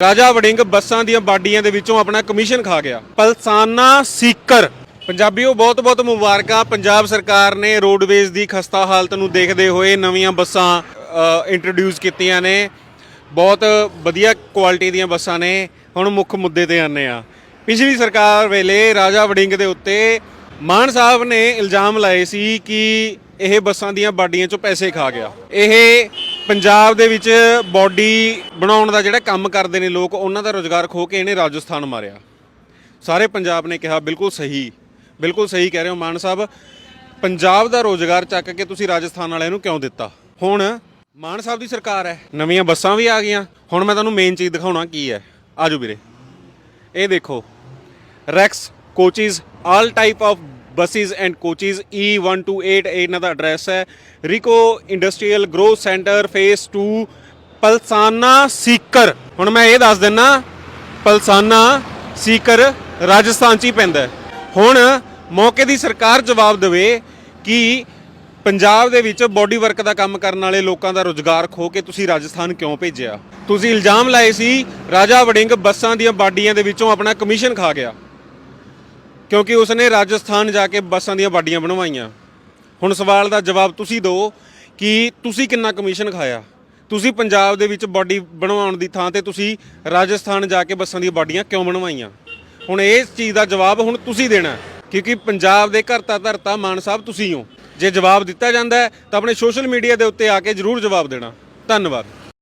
ਰਾਜਾ ਵੜਿੰਗ ਬੱਸਾਂ ਦੀਆਂ ਬਾਡੀਆਂ ਦੇ ਵਿੱਚੋਂ ਆਪਣਾ ਕਮਿਸ਼ਨ ਖਾ ਗਿਆ। ਪਲਸਾਨਾ ਸੀਕਰ। ਪੰਜਾਬੀਓ, ਬਹੁਤ-ਬਹੁਤ ਮੁਬਾਰਕਾਂ। ਪੰਜਾਬ ਸਰਕਾਰ ਨੇ ਰੋਡਵੇਜ਼ ਦੀ ਖਸਤਾ ਹਾਲਤ ਨੂੰ ਦੇਖਦੇ ਹੋਏ ਨਵੀਆਂ ਬੱਸਾਂ ਇੰਟਰੋਡਿਊਸ ਕੀਤੀਆਂ ਨੇ। ਬਹੁਤ ਵਧੀਆ ਕੁਆਲਿਟੀ ਦੀਆਂ ਬੱਸਾਂ ਨੇ। ਹੁਣ ਮੁੱਖ ਮੁੱਦੇ ਤੇ ਆਨੇ ਆ ਪਿਛਲੀ ਸਰਕਾਰ ਵੇਲੇ ਰਾਜਾ ਵੜਿੰਗ ਦੇ ਉੱਤੇ ਮਾਨ ਸਾਹਿਬ ਨੇ ਇਲਜ਼ਾਮ ਲਾਏ ਸੀ ਕਿ ਇਹ ਬੱਸਾਂ ਦੀਆਂ ਬਾਡੀਆਂ ਚੋਂ ਪੈਸੇ ਖਾ ਗਿਆ। ਇਹ ਪੰਜਾਬ ਦੇ ਵਿੱਚ ਬਾਡੀ ਬਣਾਉਣ ਦਾ ਜਿਹੜਾ ਕੰਮ ਕਰਦੇ ਨੇ ਲੋਕ, ਉਹਨਾਂ ਦਾ ਰੋਜ਼ਗਾਰ ਖੋ ਕੇ ਇਹਨੇ ਰਾਜਸਥਾਨ ਮਾਰਿਆ। ਸਾਰੇ ਪੰਜਾਬ ਨੇ ਕਿਹਾ, ਬਿਲਕੁਲ ਸਹੀ ਬਿਲਕੁਲ ਸਹੀ ਕਹਿ ਰਹੇ ਹੋ ਮਾਨ ਸਾਹਿਬ। ਪੰਜਾਬ ਦਾ ਰੋਜ਼ਗਾਰ ਚੱਕ ਕੇ ਤੁਸੀਂ ਰਾਜਸਥਾਨ ਵਾਲਿਆਂ ਨੂੰ ਕਿਉਂ ਦਿੱਤਾ? ਹੁਣ ਮਾਨ ਸਾਹਿਬ ਦੀ ਸਰਕਾਰ ਹੈ, ਨਵੀਆਂ ਬੱਸਾਂ ਵੀ ਆ ਗਈਆਂ। ਹੁਣ ਮੈਂ ਤੁਹਾਨੂੰ ਮੇਨ ਚੀਜ਼ ਦਿਖਾਉਣਾ ਕੀ ਹੈ। ਆਜੋ ਵੀਰੇ। ਇਹ ਦੇਖੋ Rex coaches all type of buses and coaches E1288 ਇਹਨਾਂ ਦਾ ਐਡਰੈਸ ਹੈ। RIICO industrial growth centre phase 2 Palsana Sikar. ਹੁਣ ਮੈਂ ਇਹ ਦੱਸ ਦਿੰਨਾ, ਪਲਸਾਨਾ ਸੀਕਰ ਰਾਜਸਥਾਨ ਚ ਹੀ ਪੈਂਦਾ ਹੁਣ ਮੌਕੇ ਦੀ ਸਰਕਾਰ ਜਵਾਬ ਦੇਵੇ ਕਿ ਪੰਜਾਬ ਦੇ ਵਿੱਚ ਬੋਡੀ ਵਰਕ ਦਾ ਕੰਮ ਕਰਨ ਵਾਲੇ ਲੋਕਾਂ ਦਾ ਰੋਜ਼ਗਾਰ ਖੋ ਕੇ ਤੁਸੀਂ ਰਾਜਸਥਾਨ ਕਿਉਂ ਭੇਜਿਆ? ਤੁਸੀਂ ਇਲਜ਼ਾਮ ਲਾਏ ਸੀ, ਰਾਜਾ ਵੜਿੰਗ ਬੱਸਾਂ ਦੀਆਂ ਬਾਡੀਆਂ ਦੇ ਵਿੱਚੋਂ ਆਪਣਾ ਕਮਿਸ਼ਨ ਖਾ ਗਿਆ। ਕਿਉਂਕਿ ਉਸਨੇ ਰਾਜਸਥਾਨ ਜਾ ਕੇ ਬੱਸਾਂ ਦੀਆਂ ਬਾਡੀਆਂ ਬਣਵਾਈਆਂ। ਹੁਣ ਸਵਾਲ ਦਾ ਜਵਾਬ ਤੁਸੀਂ ਦਿਓ ਕਿ ਤੁਸੀਂ ਕਿੰਨਾ ਕਮਿਸ਼ਨ ਖਾਇਆ? ਤੁਸੀਂ ਪੰਜਾਬ ਦੇ ਵਿੱਚ ਬਾਡੀ ਬਣਵਾਉਣ ਦੀ ਥਾਂ ਤੇ ਤੁਸੀਂ ਰਾਜਸਥਾਨ ਜਾ ਕੇ ਬੱਸਾਂ ਦੀਆਂ ਬਾਡੀਆਂ ਕਿਉਂ ਬਣਵਾਈਆਂ? ਹੁਣ ਇਸ ਚੀਜ਼ ਦਾ ਜਵਾਬ ਹੁਣ ਤੁਸੀਂ ਦੇਣਾ, ਕਿਉਂਕਿ ਪੰਜਾਬ ਦੇ ਘਰਤਾ ਧਰਤਾ ਮਾਨ ਸਾਹਿਬ ਤੁਸੀਂ ਹੋ। ਜੇ ਜਵਾਬ ਦਿੱਤਾ ਜਾਂਦਾ ਤਾਂ ਆਪਣੇ ਸੋਸ਼ਲ ਮੀਡੀਆ ਦੇ ਉੱਤੇ ਆ ਕੇ ਜਰੂਰ ਜਵਾਬ ਦੇਣਾ। ਧੰਨਵਾਦ।